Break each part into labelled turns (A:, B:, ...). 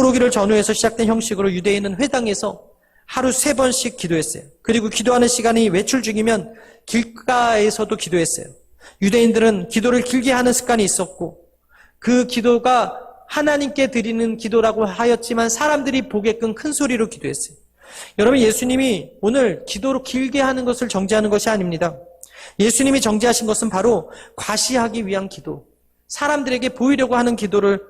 A: 포로기를 전후해서 시작된 형식으로 유대인은 회당에서 하루 세 번씩 기도했어요. 그리고 기도하는 시간이 외출 중이면 길가에서도 기도했어요. 유대인들은 기도를 길게 하는 습관이 있었고 그 기도가 하나님께 드리는 기도라고 하였지만 사람들이 보게끔 큰 소리로 기도했어요. 여러분 예수님이 오늘 기도로 길게 하는 것을 정죄하는 것이 아닙니다. 예수님이 정죄하신 것은 바로 과시하기 위한 기도, 사람들에게 보이려고 하는 기도를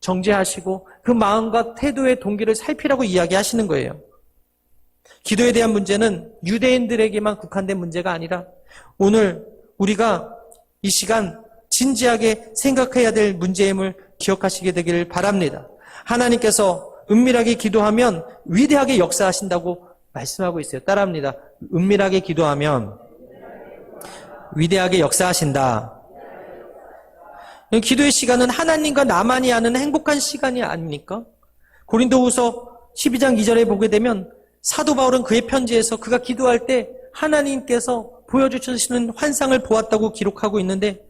A: 정죄하시고 그 마음과 태도의 동기를 살피라고 이야기하시는 거예요. 기도에 대한 문제는 유대인들에게만 국한된 문제가 아니라 오늘 우리가 이 시간 진지하게 생각해야 될 문제임을 기억하시게 되기를 바랍니다. 하나님께서 은밀하게 기도하면 위대하게 역사하신다고 말씀하고 있어요. 따라합니다. 은밀하게 기도하면 위대하게 역사하신다. 기도의 시간은 하나님과 나만이 아는 행복한 시간이 아닙니까? 고린도후서 12장 2절에 보게 되면 사도 바울은 그의 편지에서 그가 기도할 때 하나님께서 보여주시는 환상을 보았다고 기록하고 있는데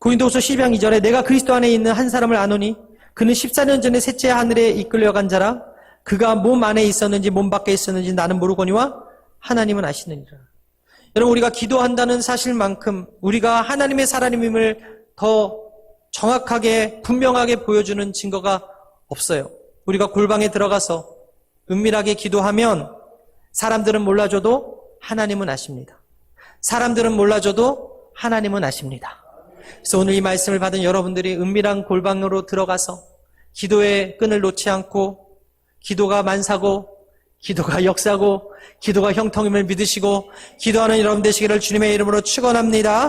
A: 고린도후서 12장 2절에 내가 그리스도 안에 있는 한 사람을 아노니 그는 14년 전에 셋째 하늘에 이끌려간 자라 그가 몸 안에 있었는지 몸 밖에 있었는지 나는 모르거니와 하나님은 아시느니라. 여러분 우리가 기도한다는 사실만큼 우리가 하나님의 사람임을 더 정확하게 분명하게 보여주는 증거가 없어요. 우리가 골방에 들어가서 은밀하게 기도하면 사람들은 몰라줘도 하나님은 아십니다. 사람들은 몰라줘도 하나님은 아십니다. 그래서 오늘 이 말씀을 받은 여러분들이 은밀한 골방으로 들어가서 기도의 끈을 놓지 않고 기도가 만사고 기도가 역사고 기도가 형통임을 믿으시고 기도하는 여러분 되시기를 주님의 이름으로 축원합니다.